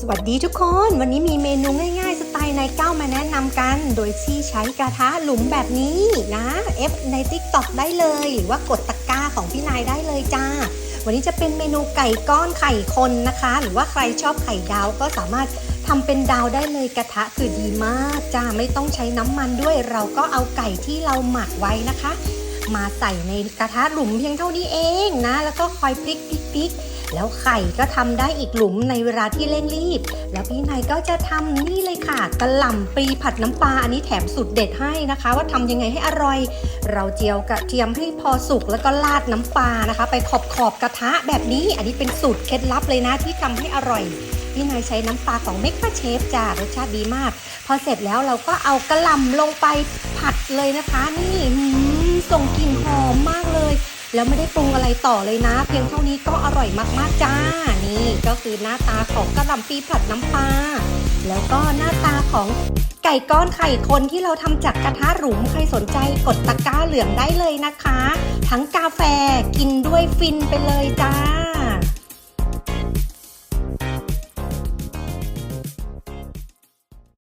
สวัสดีทุกคน วันนี้มีเมนูง่ายๆ สไตล์นายเก้ามาแนะนำกัน โดยที่ใช้กระทะหลุมแบบนี้นะ F ใน TikTok ได้เลย หรือว่ากดตะกร้าของพี่นายได้เลยจ้า วันนี้จะเป็นเมนูไก่ก้อนไข่คนนะคะ หรือว่าใครชอบไข่ดาวก็สามารถทำเป็นดาวได้เลยกระทะคือดีมากจ้าไม่ต้องใช้น้ำมันด้วย เราก็เอาไก่ที่เราหมักไว้นะคะ มาใส่ในกระทะหลุมเพียงเท่านี้เองนะ แล้วก็คอยพลิกพลิกพลิก แล้วไข่ก็ทำได้อีกหลุมในเวลาที่เร่งรีบ แล้วพี่นายก็จะทำนี่เลยค่ะกระหล่ำปลีผัดน้ำปลาอันนี้แถมสูตรเด็ดให้นะคะ ว่าทำยังไงให้อร่อย เราเจียวกระเทียมให้พอสุกแล้วก็ราดน้ำปลานะคะ ไปขอบขอบกระทะแบบนี้ อันนี้เป็นสูตรเคล็ดลับเลยนะที่ทำให้อร่อยพี่นายใช้น้ำปลาของเมกะเชฟจ้ารสชาติดีมาก พอเสร็จแล้วเราก็เอากระหล่ำลงไปผัดเลยนะคะ นี่หืมส่งกลิ่นหอมมาก แล้วไม่ได้ปรุงอะไรต่อเลยนะ เพียงเท่านี้ก็อร่อยมากๆจ้า นี่ก็คือหน้าตาของกระหล่ำปีผัดน้ำปลาแล้วก็หน้าตาของไก่ก้อนไข่คนที่เราทำจากกระทะหลุมใครสนใจกดตะกร้าเหลืองได้เลยนะคะ ทั้งกาแฟกินด้วยฟินไปเลยจ้า